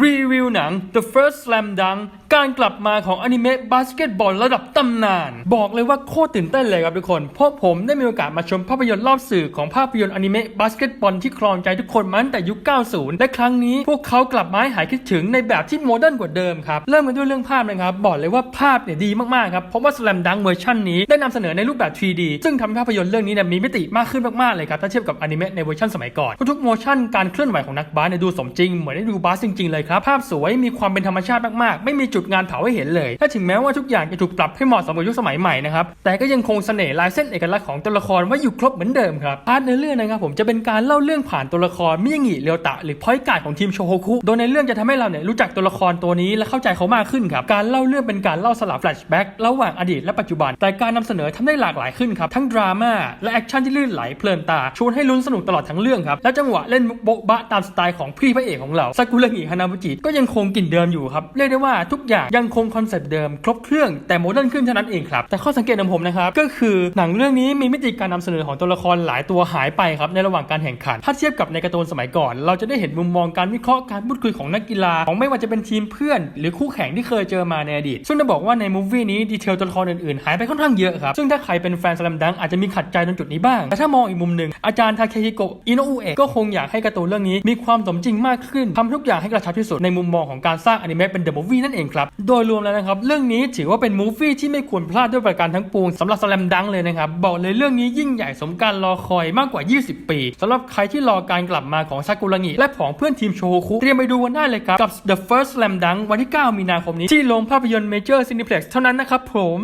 รีวิวหนัง The First Slam Dunk การกลับมาของอนิเมะบาสเกตบอลระดับตำนาน บอกเลยว่าโคตรตื่นเต้นเลยครับทุกคน เพราะผมได้มีโอกาสมาชมภาพยนตร์รอบสื่อของภาพยนตร์อนิเมะบาสเกตบอลที่ครองใจทุกคนมาตั้งแต่ยุค 90 และครั้งนี้พวกเขากลับมาหายคิดถึงในแบบที่โมเดิร์นกว่าเดิมครับ เริ่มกันด้วยเรื่องภาพนะครับ บอกเลยว่าภาพเนี่ยดีมากๆครับ เพราะว่า Slam Dunk เวอร์ชันนี้ได้นำเสนอในรูปแบบ 3D ซึ่งทำให้ภาพยนตร์เรื่องนี้เนี่ยมีมิติมากขึ้นมากๆเลยครับถ้าเทียบกับอนิเมะในเวอร์ชันสมัยก่อนทุกโมชั่นการเคลื่อนไหวของนักบาสเนี่ยดูสมจริงเหมือนได้ดูบาสจริงๆเลยครับ ภาพสวยมีความเป็นธรรมชาติมากๆ ไม่มีจุดงานเผาให้เห็นเลยและถึงแม้ว่าทุกอย่างจะถูกปรับให้เหมาะสมกับยุคสมัยใหม่นะครับแต่ก็ยังคงเสน่ห์ลายเส้นเอกลักษณ์ของตัวละครไว้อยู่ครบเหมือนเดิมครับพาร์ทในเรื่องนะครับผมจะเป็นการเล่าเรื่องผ่านตัวละครมิยางิเรียวตะหรือพอยการ์ดของทีมโชโฮคุโดยในเรื่องจะทำให้เราเนี่ยรู้จักตัวละครตัวนี้และเข้าใจเขามากขึ้นครับการเล่าเรื่องเป็นการเล่าสลับแฟลชแบ็กระหว่างอดีตและปัจจุบัน แต่การนำเสนอทำได้หลากหลายขึ้นครับทั้งดราม่าและแอคชั่นที่ลื่นไหลเพลินตาชวนให้ลุ้นสนุกตลอดทั้งเรื่องครับและจังหวะเล่นโบ๊ะบะตามสไตล์ของพี่พระเอกของเราซากุระงิฮานาบุจิก็ยังคงกลิ่นเดิมอยู่ครับ เรียกได้ว่าทุกอย่างยังคงคอนเซ็ปต์เดิม ครบเครื่องแต่โมเดิร์นขึ้นเท่านั้นเองครับแต่ข้อสังเกตของผมนะครับก็คือหนังเรื่องนี้มีมิติการนำเสนอของตัวละครหลายตัวหายไปครับในระหว่างการแข่งขัน ถ้าเทียบกับในการ์ตูนสมัยก่อน เราจะได้เห็นมุมมองการวิเคราะห์การพูดคุยของนักกีฬาของไม่ว่าจะเป็นทีมเพื่อน หรือคู่แข่งที่เคยเจอมาในอดีตซึ่งจะบอกว่าในมูฟวี่นี้ดีเทลตัวละครอื่นๆหายไปค่อนข้างเยอะครับซึ่งถ้าใครเป็นแฟนสลัมดังอาจจะมีขัดใจตรงจุดนี้บ้างแต่ถ้ามองอีกมุมหนึ่งอาจารย์ทาเคฮิโกะอิโนะอุเอะก็คงอยากให้การ์ตูนเรื่องนี้มีความสมจริงมากขึ้นทำทุกอย่างให้กระชับที่สุดในมุมมองของการสร้างอนิเมะเป็นเดอะมูฟวี่นั่นเองครับ โดยรวมแล้วนะครับ เรื่องนี้ถือว่าเป็นมูฟวี่ที่ไม่ควรพลาดด้วยประการทั้งปวงสำหรับสลัมดังเลยนะครับ บอกเลยเรื่องนี้ยิ่งใหญ่สมการรอคอยมากกว่า 20 ปีสำหรับใครที่รอการกลับมาของซากุระงิและผองเพื่อนทีมโชโฮคุเตรียมไปดูกันได้เลยครับกับ The First Slam Dunk วันที่ 9 มีนาคมนี้ที่โรงภาพยนตร์เมเจอร์ซินิเพล็กซ์เท่านั้นนะครับผม